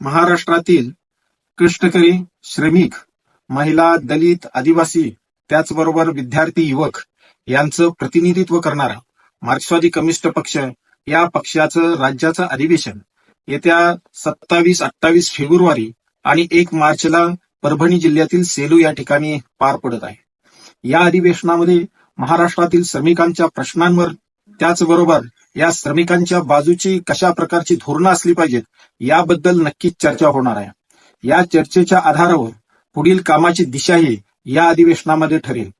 महाराष्ट्रातील कष्टकरी श्रमिक महिला दलित आदिवासी त्याचबरोबर विद्यार्थी युवक यांचं प्रतिनिधित्व करणारा मार्क्सवादी कम्युनिस्ट पक्ष या पक्षाचं राज्याचं अधिवेशन येत्या सत्तावीस अठ्ठावीस फेब्रुवारी आणि एक मार्चला परभणी जिल्ह्यातील सेलू या ठिकाणी पार पडत आहे. या अधिवेशनामध्ये महाराष्ट्रातील श्रमिकांच्या प्रश्नांवर त्याचबरोबर या श्रमिकांच्या बाजूची कशा प्रकारची धोरणं असली पाहिजेत याबद्दल नक्कीच चर्चा होणार आहे. या चर्चेच्या आधारावर पुढील कामाची दिशाही या अधिवेशनामध्ये ठरेल.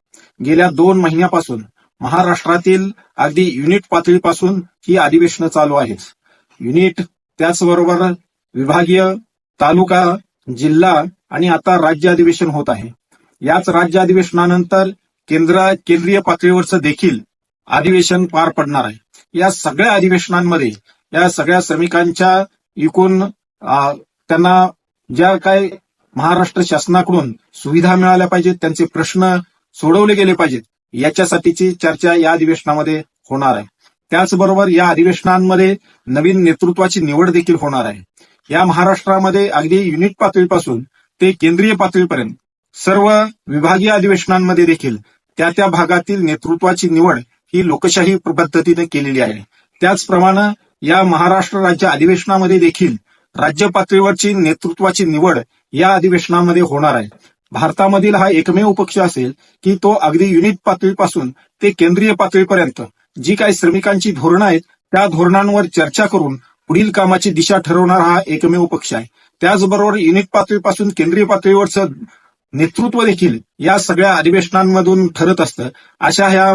गेल्या दोन महिन्यापासून महाराष्ट्रातील अगदी युनिट पातळीपासून ही अधिवेशनं चालू आहेत. युनिट त्याचबरोबर विभागीय तालुका जिल्हा आणि आता राज्य अधिवेशन होत आहे. याच राज्य अधिवेशनानंतर केंद्र केंद्रीय पातळीवरचं देखील अधिवेशन पार पडणार आहे. या सगळ्या अधिवेशनांमध्ये या सगळ्या श्रमिकांच्या एकूण त्यांना ज्या काय महाराष्ट्र शासनाकडून सुविधा मिळाल्या पाहिजेत त्यांचे प्रश्न सोडवले गेले पाहिजेत याच्यासाठीची चर्चा या अधिवेशनामध्ये होणार आहे. त्याचबरोबर या अधिवेशनांमध्ये नवीन नेतृत्वाची निवड देखील होणार आहे. या महाराष्ट्रामध्ये अगदी युनिट पातळीपासून ते केंद्रीय पातळीपर्यंत सर्व विभागीय अधिवेशनांमध्ये देखील त्या त्या भागातील नेतृत्वाची निवड ही लोकशाही पद्धतीने केलेली आहे. त्याचप्रमाणे या महाराष्ट्र राज्य अधिवेशनामध्ये देखील राज्य पातळीवरची नेतृत्वाची निवड या अधिवेशनामध्ये होणार आहे. भारतामधील हा एकमेव पक्ष असेल की तो अगदी युनिट पातळीपासून ते केंद्रीय पातळीपर्यंत जी काही श्रमिकांची धोरणं आहेत त्या धोरणांवर चर्चा करून पुढील कामाची दिशा ठरवणारा हा एकमेव पक्ष आहे. त्याचबरोबर युनिट पातळीपासून केंद्रीय पातळीवरचं नेतृत्व देखील या सगळ्या अधिवेशनांमधून ठरत असतं. अशा ह्या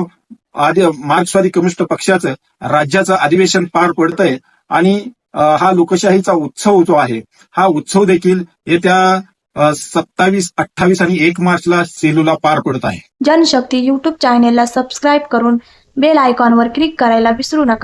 आदि- मार्क्सवादी कम्युनिस्ट पक्षाचं राज्याचं अधिवेशन पार पडतंय आणि हा लोकशाहीचा उत्सव जो आहे हा उत्सव देखील येत्या सत्तावीस अठ्ठावीस आणि एक मार्चला सेलूला पार पडत आहे. जनशक्ती युट्यूब चॅनेलला सबस्क्राईब करून बेल आयकॉनवर क्लिक करायला विसरू नका.